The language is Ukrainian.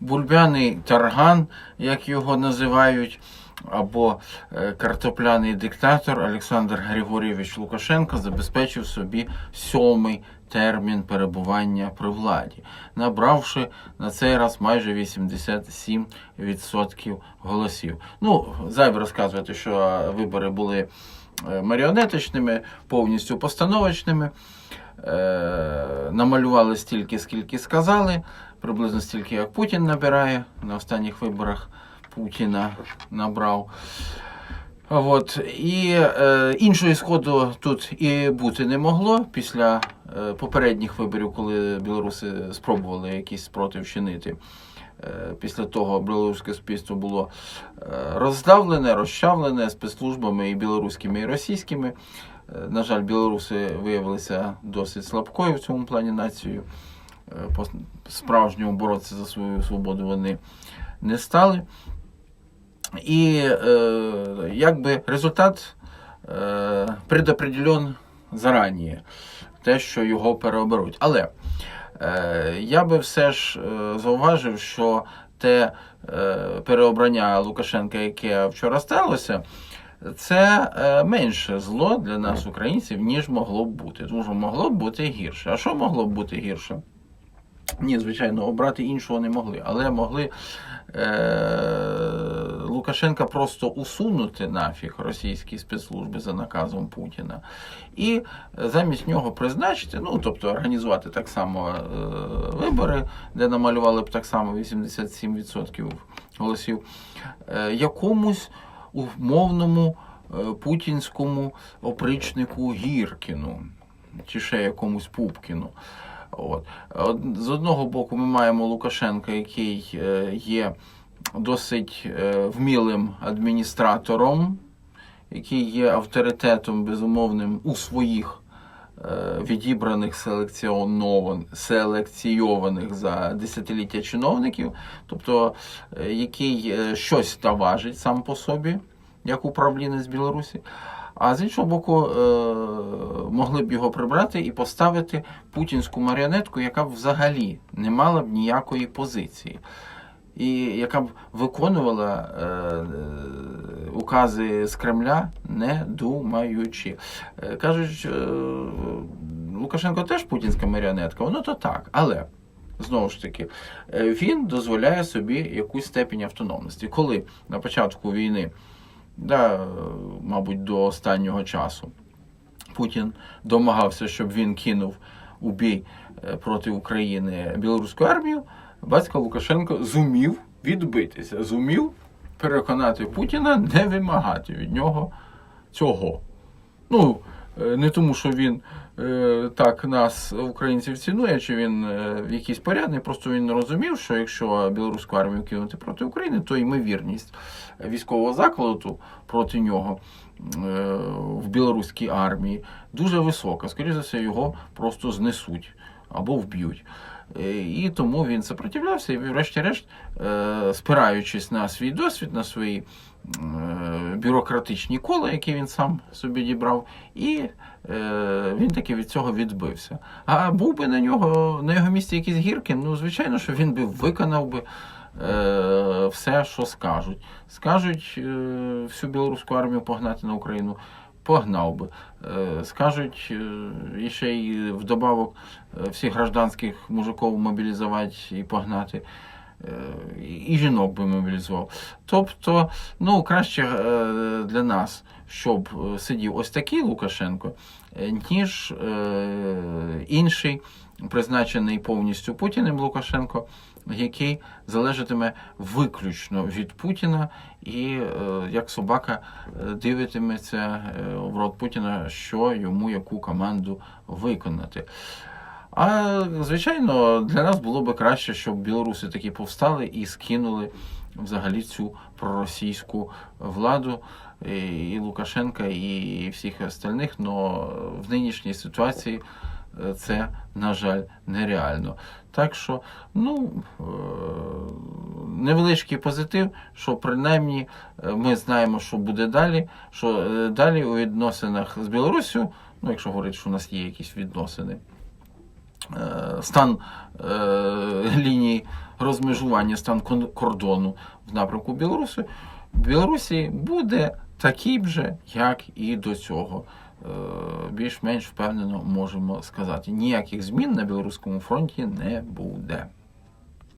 бульбяний тарган, як його називають, або е, картопляний диктатор Олександр Григорійович Лукашенко забезпечив собі сьомий термін перебування при владі, набравши на цей раз майже 87% голосів. Ну, зайве розказувати, що вибори були е, маріонеточними, повністю постановочними. Е, намалювали стільки, скільки сказали, приблизно стільки, як Путін набирає. На останніх виборах Путіна набрав. От. І е, іншого ісходу тут і бути не могло після е, попередніх виборів, коли білоруси спробували якийсь спротив вчинити. Е, Після того білоруське суспільство було е, роздавлене, розчавлене спецслужбами і білоруськими, і російськими. Е, На жаль, білоруси виявилися досить слабкою в цьому плані нацією. Е, По справжньому боротися за свою свободу вони не стали. І е, якби результат е, предопределен зарані, те, що його переоберуть. Але е, я би все ж е, зауважив, що те е, переобрання Лукашенка, яке вчора сталося, це е, менше зло для нас, українців, ніж могло б бути. Тому що могло б бути гірше. А що могло б бути гірше? Ні, звичайно, обрати іншого не могли, але могли е- Лукашенка просто усунути нафіг російські спецслужби за наказом Путіна і замість нього призначити, ну тобто організувати так само е- вибори, де намалювали б так само 87% голосів, е- якомусь умовному е- путінському опричнику Гіркіну чи ще якомусь Пупкіну. От. З одного боку, ми маємо Лукашенка, який е, є досить е, вмілим адміністратором, який є авторитетом безумовним у своїх е, відібраних селекційованих за десятиліття чиновників, тобто який щось та важить сам по собі, як управлінець Білорусі. А з іншого боку, е, могли б його прибрати і поставити путінську маріонетку, яка б взагалі не мала б ніякої позиції, і яка б виконувала е, е, укази з Кремля, не думаючи. Кажуть, Лукашенко теж путінська маріонетка, воно то так, але. Знову ж таки, він дозволяє собі якусь степень автономності. Коли на початку війни да, мабуть, до останнього часу. Путін домагався, щоб він кинув у бій е, проти України білоруську армію. Батько Лукашенко зумів відбитися, зумів переконати Путіна не вимагати від нього цього. Ну, е, не тому, що він так нас, українців, цінує, чи він е, якийсь порядний, просто він розумів, що якщо білоруську армію кинути проти України, то ймовірність військового закладу проти нього е, в білоруській армії дуже висока. Скоріше за все, його просто знесуть або вб'ють. Е, І тому він сопротивлявся, і, врешті-решт, е, спираючись на свій досвід, на свої е, бюрократичні кола, які він сам собі дібрав, і він таки від цього відбився. А був би на нього на його місці якийсь Гіркін, ну звичайно, що він би виконав би все, що скажуть. Скажуть всю білоруську армію погнати на Україну. Погнав би. Е, Скажуть е, і ще й вдобавок е, всіх гражданських мужиків мобілізувати і погнати. І- жінок би мобілізував. Тобто, ну, краще для нас, щоб сидів ось такий Лукашенко, ніж інший, призначений повністю Путіним Лукашенко, який залежатиме виключно від Путіна і е, як собака е, дивитиметься е, в рот Путіна, що йому яку команду виконати. А звичайно, для нас було би краще, щоб білоруси таки повстали і скинули взагалі цю проросійську владу і Лукашенка, і всіх остальних. Но в нинішній ситуації е, це, на жаль, нереально. Так що, ну, е, невеличкий позитив, що принаймні е, ми знаємо, що буде далі, що е, далі у відносинах з Білоруссю, ну, якщо говорити, що у нас є якісь відносини, е, стан е, лінії розмежування, стан кордону в напрямку Білорусі, Білорусі буде такий же, як і до цього. Е, Більш-менш впевнено можемо сказати. Ніяких змін на білоруському фронті не буде.